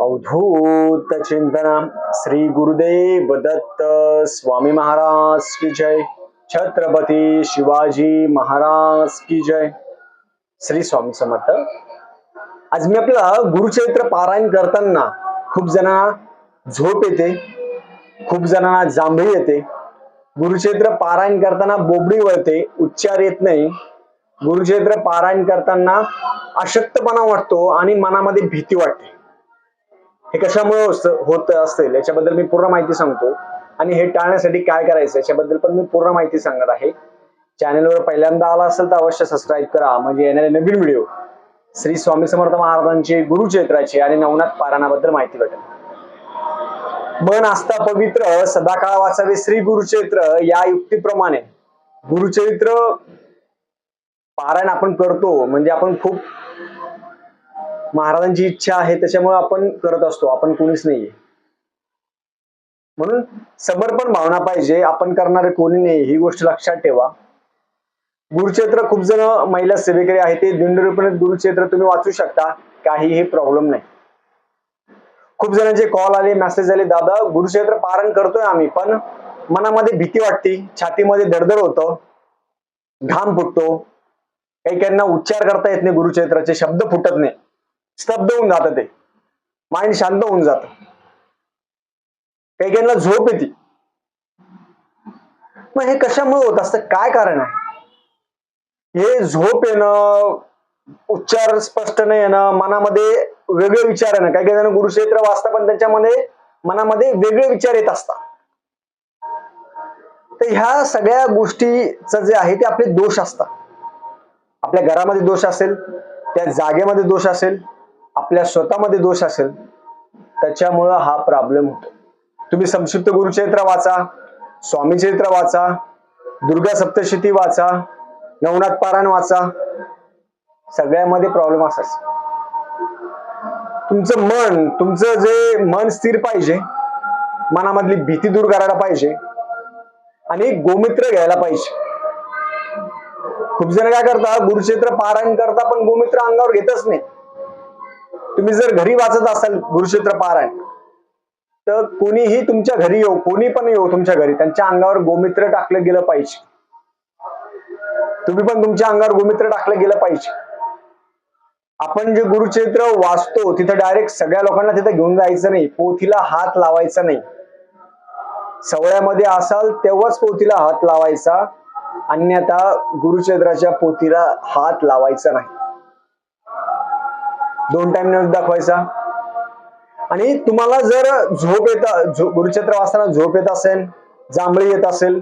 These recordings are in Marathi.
अवधूत चिंतन श्री गुरुदेव दत्त स्वामी महाराज की जय। छत्रपती शिवाजी महाराज की जय। श्री स्वामी समर्थ। आज मी आपल्याला गुरुचरित्र पारायण करताना खूप जणांना झोप येते खूप जणांना जांभळी येते। गुरुचरित्र पारायण करताना बोबडी वळते उच्चार येत नाही। गुरुचरित्र पारायण करताना अशक्तपणा वाटतो आणि मनामध्ये भीती वाटते। हे कशामुळे होत असेल? याच्याबद्दल मी पूर्ण माहिती सांगतो. आणि हे टाळण्यासाठी काय करायचं? याच्याबद्दल पण मी पूर्ण माहिती सांगणार आहे. चॅनलवर पहिल्यांदा आला असेल तर अवश्य सबस्क्राईब करा. म्हणजे येणारे नवीन व्हिडिओ श्री स्वामी समर्थ महाराजांचे गुरुचरित्राचे आणि नवनाथ पारायणाबद्दल माहिती भेटेल. मन आस्था पवित्र सदाकाळ वाचावे श्री गुरुचरित्र या युक्तीप्रमाणे गुरुचरित्र पारायण आपण करतो. म्हणजे आपण खूप महाराजांची इच्छा आहे त्याच्यामुळे आपण करत असतो. आपण कोणीच नाहीये. म्हणून समर्पण भावना पाहिजे. आपण करणारे कोणी नाही ही गोष्ट लक्षात ठेवा. गुरुक्षेत्र खूप जण महिला सेवेकरी आहे ते दिंडरूपणे गुरुक्षेत्र तुम्ही वाचू शकता. काहीही प्रॉब्लेम नाही. खूप जणांचे कॉल आले मेसेज आले दादा गुरुक्षेत्र पारण करतोय आम्ही पण मनामध्ये भीती वाटते. छातीमध्ये दरदर होतं. घाम फुटतो. काही काहींना उच्चार करता येत नाही गुरुक्षेत्राचे. शब्द फुटत नाही. स्तब्ध होऊन जातं ते. माइंड शांत होऊन जात. काही काहींना झोप येते. मग हे कशामुळे होत असतं? काय कारण आहे? हे झोप येणं उच्चार स्पष्ट नाही येणं मनामध्ये वेगळे विचार येणं. काही काही जण गुरुक्षेत्र वाचता पण त्याच्यामध्ये मनामध्ये वेगळे विचार येत असतात. तर ह्या सगळ्या गोष्टीचं जे आहे ते आपले दोष असतात. आपल्या घरामध्ये दोष असेल त्या जागेमध्ये दोष असेल आपल्या स्वतःमध्ये दोष असेल त्याच्यामुळं हा प्रॉब्लेम होतो. तुम्ही संक्षिप्त गुरुचरित्र वाचा स्वामी चरित्र वाचा दुर्गा सप्तशती वाचा नवनाथ पारायण वाचा. सगळ्यामध्ये प्रॉब्लेम असाच. तुमचं मन तुमचं जे मन स्थिर पाहिजे मनामधली भीती दूर करायला पाहिजे आणि गोमित्र घ्यायला पाहिजे. खूप जण काय करता गुरुक्षेत्र पारायण करता पण गोमित्र अंगावर घेतच नाही. तुम्ही जर घरी वाचत असाल गुरुक्षेत्र पारायण तर कोणीही तुमच्या घरी येऊ कोणी पण येऊ तुमच्या घरी त्यांच्या अंगावर गोमित्र टाकलं गेलं पाहिजे. तुम्ही पण तुमच्या अंगावर गोमित्र टाकलं गेलं पाहिजे. आपण जे गुरुक्षेत्र वाचतो तिथं डायरेक्ट सगळ्या लोकांना तिथं घेऊन जायचं नाही पोथीला हात लावायचा नाही. सवळ्यामध्ये असाल तेव्हाच पोथीला हात लावायचा. अन्यथा गुरुक्षेत्राच्या पोथीला हात लावायचा नाही. दोन टाइम न्यूज दाखवायचा. आणि तुम्हाला जर झोप येत झो- वाचताना झोप येत असेल जांभळी येत असेल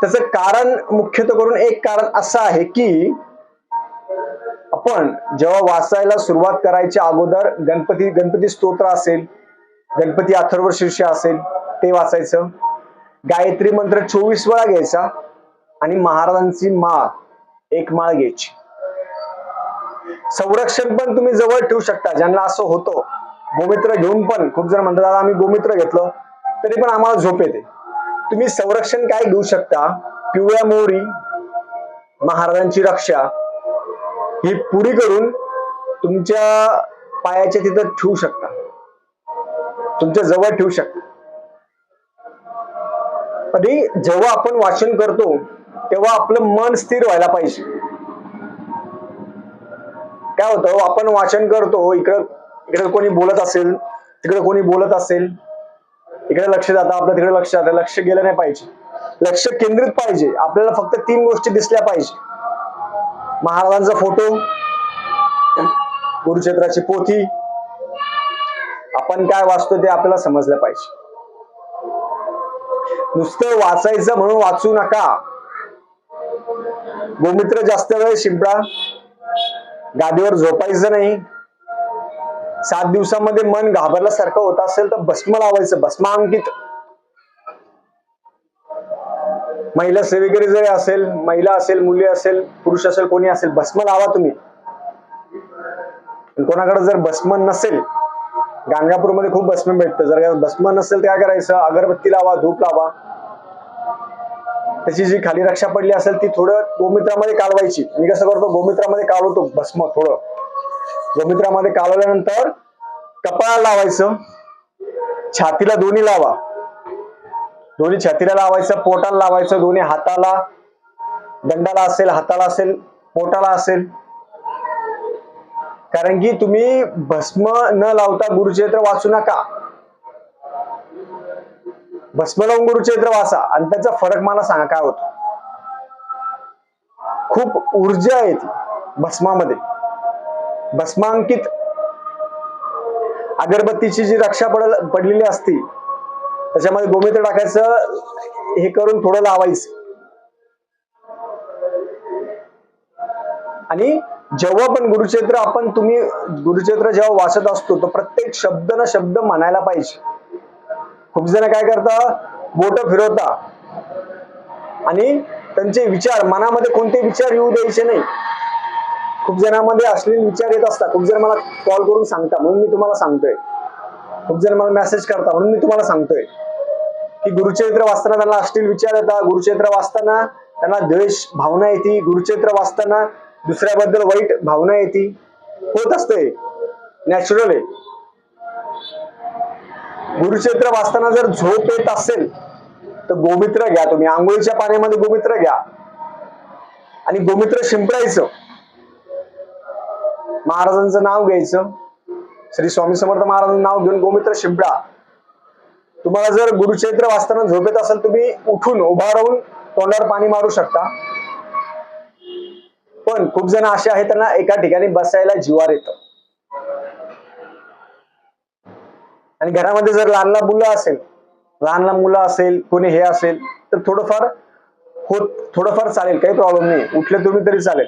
त्याचं कारण मुख्यत्व करून एक कारण असं आहे की आपण जेव्हा वाचायला सुरुवात करायच्या अगोदर गणपती गणपती स्तोत्र असेल गणपती अथर्व शीर्ष असेल ते वाचायचं. गायत्री मंत्र चोवीस वेळा घ्यायचा आणि महाराजांची माळ एक माळ घ्यायची. संरक्षण पण तुम्ही जवळ ठेवू शकता ज्यांना असं होतं. गोमित्र घेऊन पण खूप जण म्हणतात "दादा, आम्ही गोमित्र घेतलं. तरी पण आम्हाला झोप येते. तुम्ही संरक्षण काय घेऊ शकता? पिवळ्या मोहरी महाराजांची रक्षा ही पुरी करून तुमच्या पायाच्या तिथं ठेवू शकता. तुमच्या जवळ ठेवू शकता. कधी जेव्हा आपण वाचन करतो तेव्हा आपलं मन स्थिर व्हायला पाहिजे. काय होतं आपण वाचन करतो इकडं इकडे कोणी बोलत असेल तिकडे कोणी बोलत असेल इकडे लक्ष जातं आपलं तिकडे लक्ष जातं लक्ष गेलं नाही पाहिजे. लक्ष केंद्रित पाहिजे आपल्याला फक्त तीन गोष्टी दिसल्या पाहिजे. महाराजांचा फोटो गुरुक्षेत्राची पोथी आपण काय वाचतो ते आपल्याला समजलं पाहिजे. नुसतं वाचायचं म्हणून वाचू नका. गोमित्र जास्त वेळ शिंपडा. गादीवर झोपायचं नाही. सात दिवसामध्ये मन घाबरल्यासारखं होत असेल तर भस्म लावायचं भस्मांकित. महिला सेवेकरी जरी असेल महिला असेल मुली असेल पुरुष असेल कोणी असेल भस्म लावा तुम्ही. कोणाकडे जर भस्म नसेल गाणगापूरमध्ये खूप भस्म भेटतं. जर भस्म नसेल तर काय करायचं? अगरबत्ती लावा धूप लावा. त्याची जी खाली रक्षा पडली असेल ती थोडं गोमित्रामध्ये कालवायची. मी कसं करतो गोमित्रामध्ये कालवतो भस्म थोडं. गोमित्रामध्ये कालवल्यानंतर कपाळाला लावायचं छातीला दोन्ही लावा. दोन्ही छातीला लावायचं पोटाला लावायचं दोन्ही हाताला. दंडाला असेल हाताला असेल पोटाला असेल. कारण की तुम्ही भस्म न लावता गुरुचरित्र वाचू नका. भस्म लावून वासा आणि त्याचा फरक मला सांगा काय होतो? खूप ऊर्जा आहे ती भस्मामध्ये. भस्मांकित अगरबत्तीची जी रक्षा पडल पडलेली असती त्याच्यामध्ये गोमित्र टाकायचं हे करून थोडं लावायचं. आणि जेव्हा पण गुरुक्षेत्र आपण तुम्ही गुरुक्षेत्र जेव्हा वाचत असतो तर प्रत्येक शब्द ना शब्द म्हणायला पाहिजे. खूप जण काय करता? बोट फिरवता. आणि त्यांचे विचार मनामध्ये कोणते विचार येऊ द्यायचे नाही. खूप जणांमध्ये असलेले विचार येत असतात. खूप जण मला कॉल करून सांगता म्हणून मी तुम्हाला सांगतोय. खूप जण मला मेसेज करता म्हणून मी तुम्हाला सांगतोय. की गुरुचरित्र वाचताना त्यांना अश्लील विचार येतात. गुरुचरित्र वाचताना त्यांना द्वेष भावना येते. गुरुचरित्र वाचताना दुसऱ्याबद्दल वाईट भावना येते. होत असते. नॅचरल आहे. गुरुचरित्र वाचताना जर झोप येत असेल तर गोमित्र घ्या तुम्ही. आंघोळीच्या पाण्यामध्ये गोमित्र घ्या. आणि गोमित्र शिंपडायचं. महाराजांचं नाव घ्यायचं. श्री स्वामी समर्थ महाराजांचं नाव घेऊन गोमित्र शिंपडा. तुम्हाला जर गुरुचरित्र वाचताना झोप येत असेल तुम्ही उठून उभा राहून तोंडावर पाणी मारू शकता. पण खूप जण असे आहेत त्यांना एका ठिकाणी बसायला जीवार येतं. आणि घरामध्ये जर लहान लहान मुलं असेल लहान लहान मुलं असेल कोणी हे असेल तर थोडंफार होत थोडंफार चालेल काही प्रॉब्लेम नाही उठले तुम्ही तरी चालेल.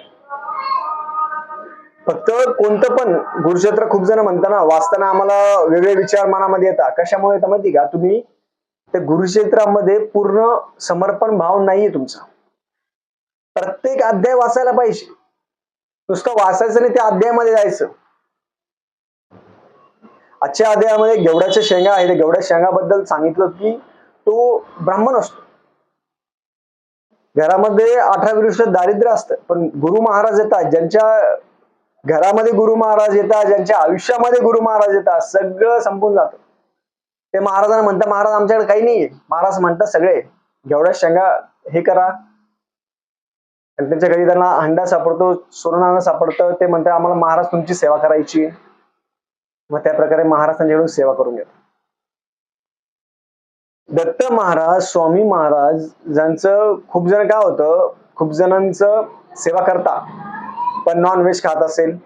फक्त कोणतं पण गुरुक्षेत्र खूप जण म्हणताना वाचताना आम्हाला वेगळे विचार मनामध्ये येतात. कशामुळे येतात माहिती का? तुम्ही त्या गुरुक्षेत्रामध्ये पूर्ण समर्पण भाव नाहीये तुमचा. प्रत्येक अध्याय वाचायला पाहिजे. नुसतं वाचायचं नाही त्या अध्यायामध्ये जायचं. आजच्या अध्यायामध्ये गेवड्याच्या शेंगा आहे त्या गेवड्या शेंगाबद्दल सांगितलं की तो ब्राह्मण असतो. घरामध्ये अठरा दारिद्र्य असतं. पण गुरु महाराज येतात. ज्यांच्या घरामध्ये गुरु महाराज येतात ज्यांच्या आयुष्यामध्ये गुरु महाराज येतात सगळं संपून जातं. ते महाराजांना म्हणतात महाराज आमच्याकडे काही नाहीये. महाराज म्हणतात सगळे घेवड्या शेंगा हे करा. आणि त्यांच्या घरी त्यांना हंडा सापडतो सोनानं सापडतं. ते म्हणतात आम्हाला महाराज तुमची सेवा करायची आहे. मग त्या प्रकारे महाराज सेवा करून घेतो दत्त महाराज स्वामी महाराज ज्यांचं खूप जण काय होतं खूप जणांचं सेवा करता पण नॉन व्हेज खात असेल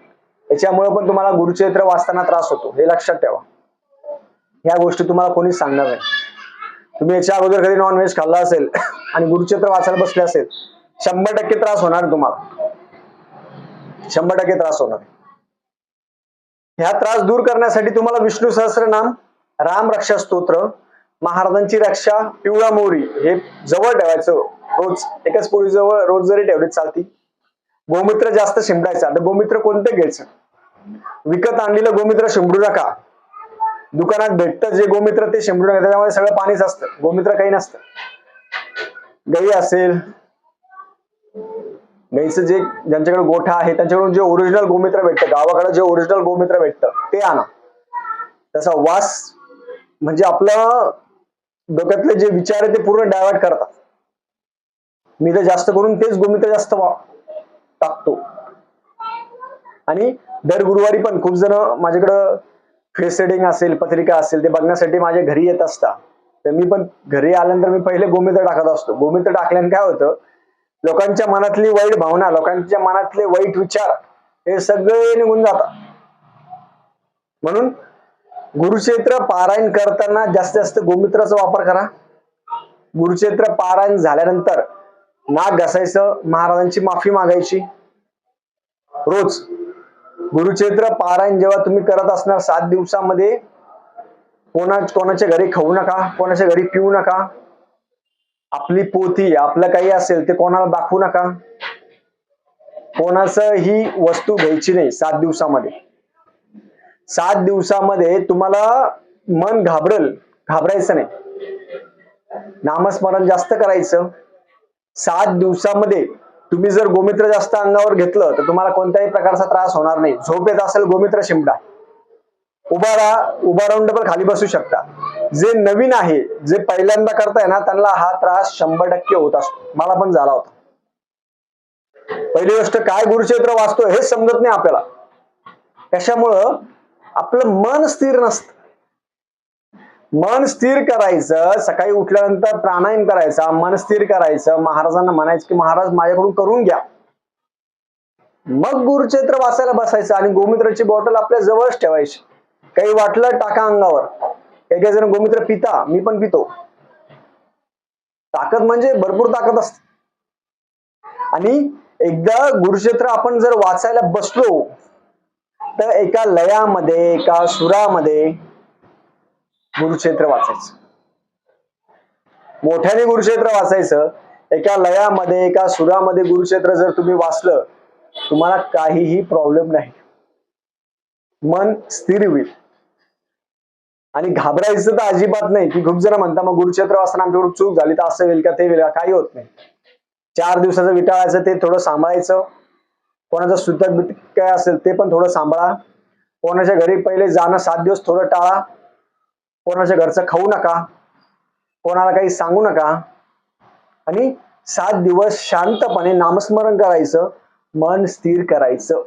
याच्यामुळे पण तुम्हाला गुरुचरित्र वाचताना त्रास होतो हे लक्षात ठेवा. ह्या गोष्टी तुम्हाला कोणीच सांगणार नाही. तुम्ही याच्या अगोदर कधी नॉन व्हेज खाल्ला असेल आणि गुरुचरित्र वाचायला बसले असेल शंभर टक्के त्रास होणार तुम्हाला. शंभर टक्के त्रास होणार. ह्या त्रास दूर करण्यासाठी तुम्हाला विष्णू सहस्रनाम राम रक्षा स्तोत्र महाराजांची रक्षा पिवळा मोरी हे जवळ ठेवायचं. रोज एकाच पोळी जवळ रोज जरी ठेवली चालती गोमित्र जास्त शिंपडायचं. आता गोमित्र कोणतं घ्यायचं? विकत आणलेलं गोमित्र शिंपडू नका. दुकानात भेटतं जे गोमित्र ते शिंपडू नका. त्याच्यामध्ये सगळं पाणीच असतं. गोमित्र काही नसतं. गाई असेल गाईचं जे ज्यांच्याकडे गोठा आहे त्यांच्याकडून जे ओरिजिनल गोमित्र भेटतं गावाकडे जे ओरिजिनल गोमित्र भेटतं ते आणा. त्याचा वास म्हणजे आपलं डोक्यातले जे विचार आहे ते पूर्ण डायवर्ट करतात. मी तर जास्त करून तेच गोमित्र जास्त वा- टाकतो. आणि दर गुरुवारी पण खूप जण माझ्याकडं फेस सेटिंग असेल पत्रिका असेल ते बघण्यासाठी माझ्या घरी येत असतात. तर मी पण घरी आल्यानंतर मी पहिले गोमित्र टाकत असतो. गोमित्र टाकल्याने काय होतं लोकांच्या मनातली वाईट भावना लोकांच्या मनातले वाईट विचार हे सगळे निघून जातात. म्हणून गुरुक्षेत्र पारायण करताना जास्तीत जास्त गोमित्राचा वापर करा. गुरुक्षेत्र पारायण झाल्यानंतर नाक घासायचं महाराजांची माफी मागायची. रोज गुरुक्षेत्र पारायण जेव्हा तुम्ही करत असणार सात दिवसामध्ये कोणा कोणाच्या घरी खाऊ नका कोणाच्या घरी पिऊ नका. आपली पोथी आपलं काही असेल ते कोणाला दाखवू नका. कोणाचं ही वस्तू घ्यायची नाही सात दिवसामध्ये. सात दिवसामध्ये तुम्हाला मन घाबरल घाबरायचं नाही. नामस्मरण जास्त करायचं. सात दिवसामध्ये तुम्ही जर गोमित्र जास्त अंगावर घेतलं तर तुम्हाला कोणत्याही प्रकारचा त्रास होणार नाही. झोप येत असेल गोमित्र शिंपडा उभा राहा उभा राहून पण खाली बसू शकता. जे नवीन आहे जे पहिल्यांदा करताय ना त्यांना हा त्रास शंभर टक्के होत असतो. मला पण झाला होता. पहिली गोष्ट काय गुरुक्षेत्र वाचतो हे समजत नाही आपल्याला. त्याच्यामुळं आपलं मन स्थिर नसत. मन स्थिर करायचं सकाळी उठल्यानंतर प्राणायाम करायचा मन स्थिर करायचं महाराजांना म्हणायचं की महाराज माझ्याकडून करून घ्या. मग गुरुक्षेत्र वाचायला बसायचं आणि गोमित्राची बॉटल आपल्या जवळच ठेवायची. काही वाटलं टाका अंगावर. काही जण गोमित्र पिता मी पण पितो. ताकद म्हणजे भरपूर ताकद असते. आणि एकदा गुरुक्षेत्र आपण जर वाचायला बसलो तर एका लयामध्ये एका सुरामध्ये गुरुक्षेत्र वाचायचं. मोठ्याने गुरुक्षेत्र वाचायचं एका लयामध्ये एका सुरामध्ये गुरुक्षेत्र जर तुम्ही वाचलं तुम्हाला काहीही प्रॉब्लेम नाही. मन स्थिर होईल. आणि घाबरायचं तर अजिबात नाही. की खूप जण म्हणता मग गुरुक्षेत्र वाचताना आमच्याकडून चूक झाली तर असं होईल का ते होईल का? काही होत नाही. चार दिवसाचं विटाळायचं ते थोडं सांभाळायचं. कोणाचं सुतक काय असेल ते पण थोडं सांभाळा. कोणाच्या घरी पहिले जाणं सात दिवस थोडं टाळा. कोणाच्या घरचं खाऊ नका. कोणाला काही सांगू नका. आणि सात दिवस शांतपणे नामस्मरण करायचं मन स्थिर करायचं.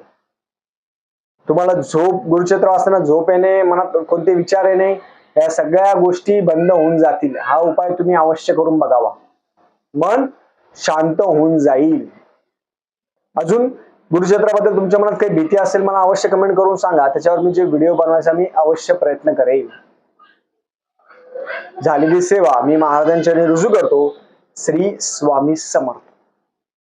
तुम्हाला झोप गुरुक्षेत्र असताना झोप येणे मनात कोणते विचार येणे या सगळ्या गोष्टी बंद होऊन जातील. हा उपाय तुम्ही अवश्य करून बघावा. मन शांत होऊन जाईल. अजून गुरुक्षेत्राबद्दल तुमच्या मनात काही भीती असेल मला अवश्य कमेंट करून सांगा. त्याच्यावर मी जे व्हिडिओ बनवायचा मी अवश्य प्रयत्न करेन झालेली सेवा मी महाराजांच्या रुजू करतो. श्री स्वामी समर्थ.